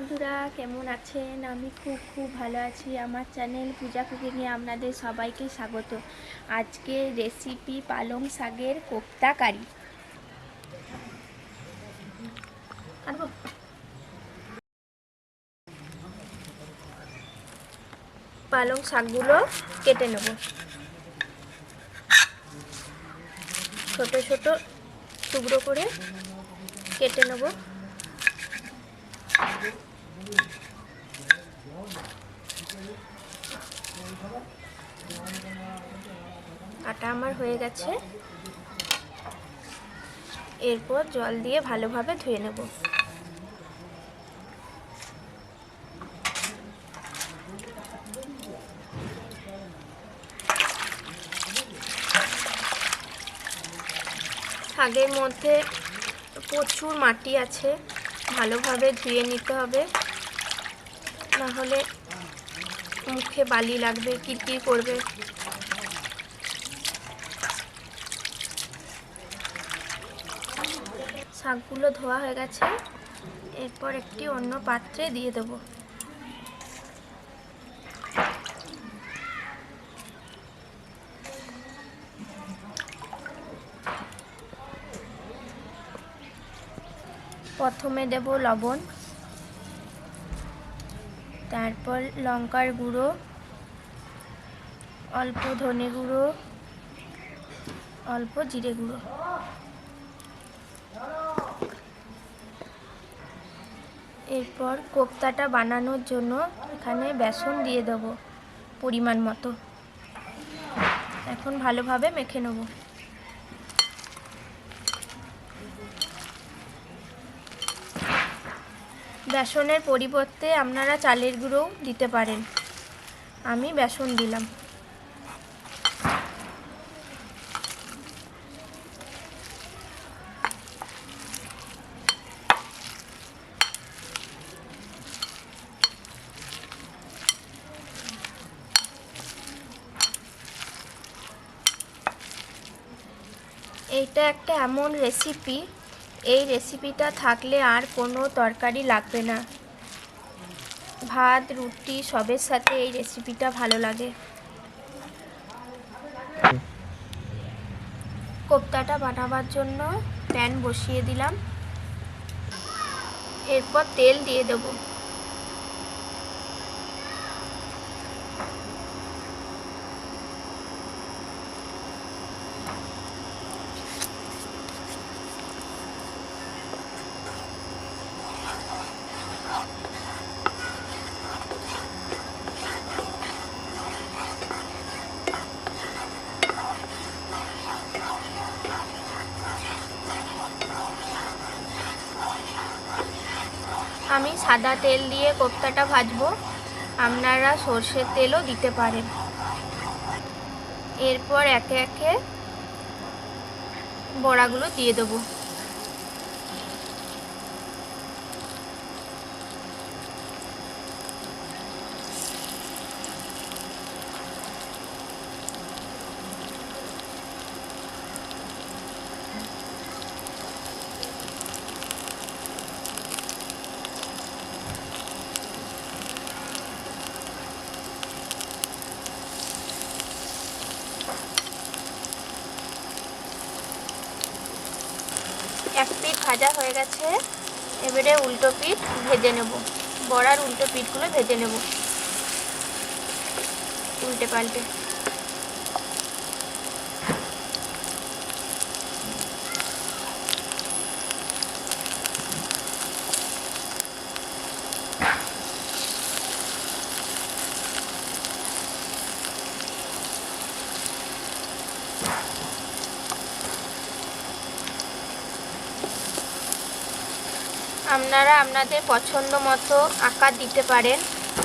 বন্ধুরা, কেমন আছেন? আমি খুব খুব ভালো আছি। আমার চ্যানেল পূজা কুকিংয়ে আপনাদের সবাইকে স্বাগত। আজকে রেসিপি পালং শাকের কোপ্তা কারি। পালং শাকগুলো কেটে নেব। ছোট ছোট টুকরো করে কেটে নেব। কাটা আমার হয়ে গেছে। এরপর জল দিয়ে ভালোভাবে ধুয়ে নেব। শাকের মধ্যে প্রচুর মাটি আছে। ভালোভাবে ধুয়ে নিতে হবে। না হলে মুখে বালি লাগবে, কিরকির করবে। শাকগুলো ধোয়া হয়ে গেছে। এরপর একটি অন্য পাত্রে দিয়ে দেবো। প্রথমে দেব লবণ। তারপর লঙ্কার গুঁড়ো, অল্প ধনে গুঁড়ো, অল্প জিরে গুঁড়ো। এরপর কোপ্তাটা বানানোর জন্য এখানে বেসন দিয়ে দেব পরিমাণ মতো। এখন ভালোভাবে মেখে নেব। বেসনের পরিবর্তে আপনারা চালের গুঁড়োও দিতে পারেন। আমি বেসন দিলাম। এইটা একটা এমন রেসিপি এই রেসিপিটা থাকলে আর কোনো তরকারি লাগবে না। ভাত, রুটি, সবের সাথে এই রেসিপিটা ভালো লাগে। কোপ্তাটা বানাবার জন্য প্যান বসিয়ে দিলাম। এরপর তেল দিয়ে দেবো। আমি সাদা তেল দিয়ে কোপ্তাটা ভাজবো। আপনারা সর্ষের তেলও দিতে পারেন। এরপর একে একে বড়াগুলো দিয়ে দেবো এক পিঠ ভাজা হয়ে গেছে। এবারে উল্টো পিঠ ভেজে নেব। বড়ার উল্টো পিঠগুলো ভেজে নেব। উল্টে পাল্টে। আপনারা আপনাদের পছন্দ মতো আকার দিতে পারেন।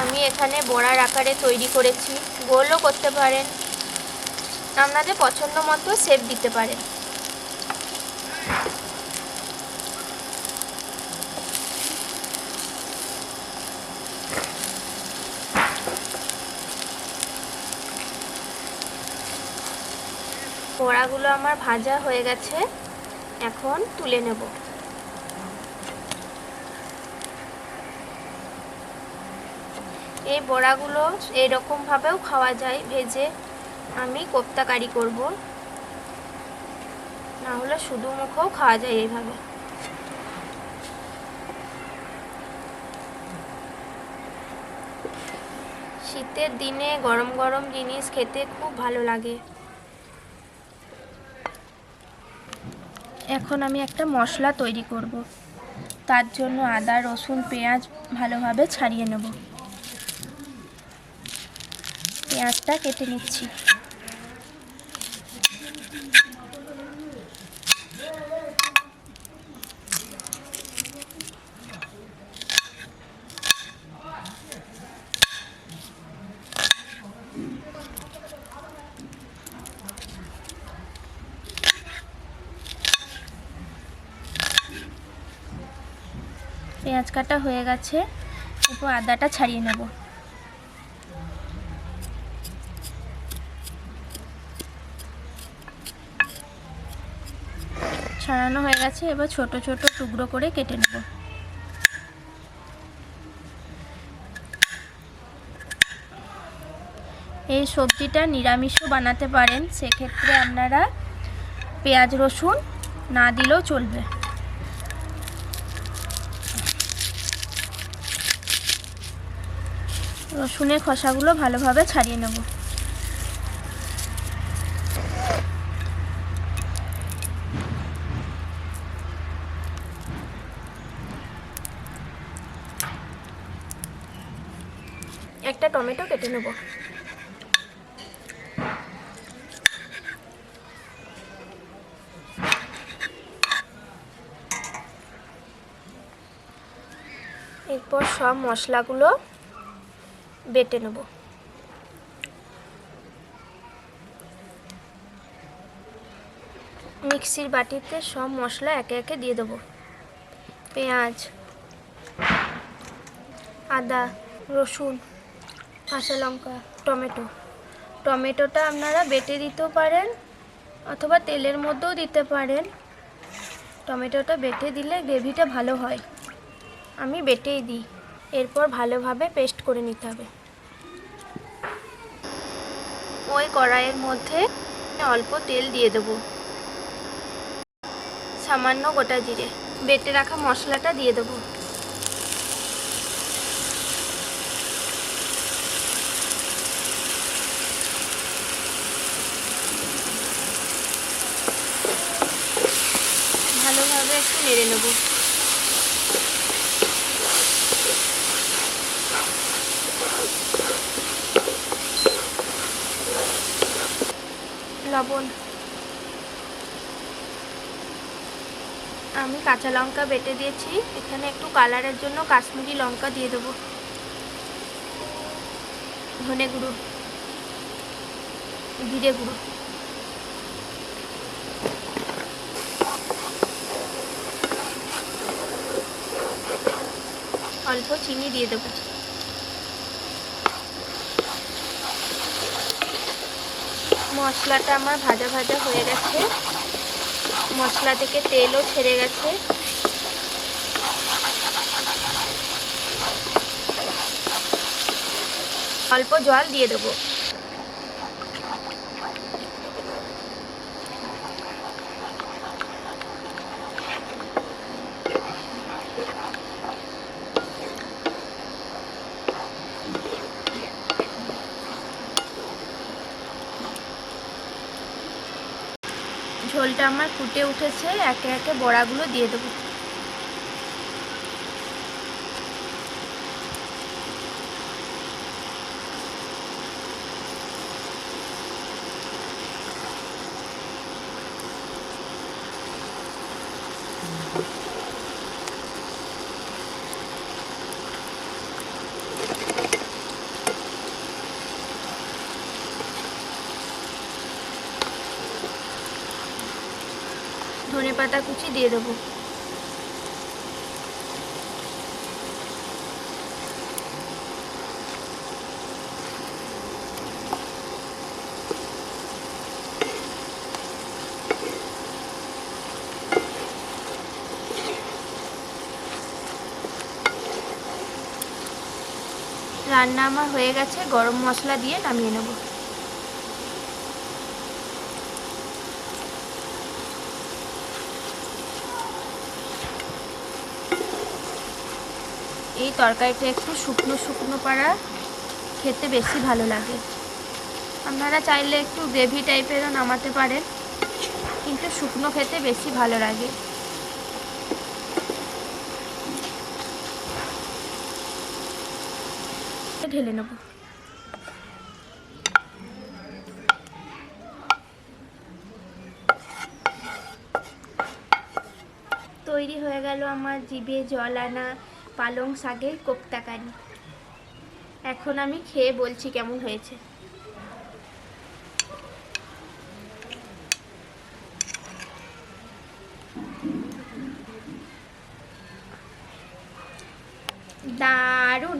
আমি এখানে বড়ার আকারে তৈরি করেছি। গোলও করতে পারেন। আপনাদের পছন্দ মতো শেপ দিতে পারেন। বড়াগুলো আমার ভাজা হয়ে গেছে। এখন তুলে নেব। এই বড়াগুলো এরকমভাবেও খাওয়া যায়, ভেজে আমি কোপ্তা কারি করব। না হলে শুধু মুখেও খাওয়া যায় এইভাবে। শীতের দিনে গরম গরম জিনিস খেতে খুব ভালো লাগে। এখন আমি একটা মশলা তৈরি করব। তার জন্য আদা, রসুন, পেঁয়াজ ভালোভাবে ছাড়িয়ে নেব। পেঁয়াজটা কেটে নিচ্ছি। পেঁয়াজ কাটা হয়ে গেছে এরপর আদাটা ছাড়িয়ে নেব। ছাড়ানো হয়ে গেছে, এবার ছোট ছোট টুকরো করে কেটে নেব। এই সবজিটা নিরামিষও বানাতে পারেন, সেক্ষেত্রে আপনারা পেঁয়াজ, রসুন না দিলেও চলবে। রসুনের খোসাগুলো ভালোভাবে ছাড়িয়ে নেব একটা টমেটো কেটে নেব। এরপর সব মশলাগুলো বেটে নেব। মিক্সির বাটিতে সব মশলা একে একে দিয়ে দেবো। পেঁয়াজ, আদা, রসুন কাঁচা লঙ্কা, টমেটো। টমেটোটা আপনারা বেটে দিতেও পারেন অথবা তেলের মধ্যেও দিতে পারেন। টমেটোটা বেটে দিলে গ্রেভিটা ভালো হয়। আমি বেটেই দিই। এরপর ভালোভাবে পেস্ট করে নিতে হবে। ওই কড়াইয়ের মধ্যে অল্প তেল দিয়ে দেবো। সামান্য গোটা জিরে। বেটে রাখা মশলাটা দিয়ে দেবো ভালোভাবে একটু নেড়ে নেব। লবণ। আমি কাঁচা লঙ্কা বেটে দিয়েছি। এখানে একটু কালারের জন্য কাশ্মীরি লঙ্কা দিয়ে দেবো। ধনে গুঁড়ো, জিরে গুঁড়ো। অল্প চিনি দিয়ে দেবো। মশলাটা আমার ভাজা ভাজা হয়ে গেছে। মশলা থেকে তেলও ছেড়ে গেছে। অল্প জল দিয়ে দেবো। আমার ফুটে উঠেছে একে একে বড়াগুলো দিয়ে দেবো। পাতা কুচি দিয়ে দেবো। রান্না আমার হয়ে গেছে গরম মশলা দিয়ে নামিয়ে নেব। এই তরকারিটা একটু শুকনো শুকনো পাড়া খেতে বেশি ভালো লাগে। আপনারা চাইলে একটু গ্রেভি টাইপেরও নামাতে পারেন, কিন্তু শুকনো খেতে বেশি ভালো লাগে। ঢেলে নেব। তৈরি হয়ে গেল আমার জিভে জল আনা পালং শাকের কোপ্তাকারি। এখন আমি খেয়ে বলছি কেমন হয়েছে। দারুণ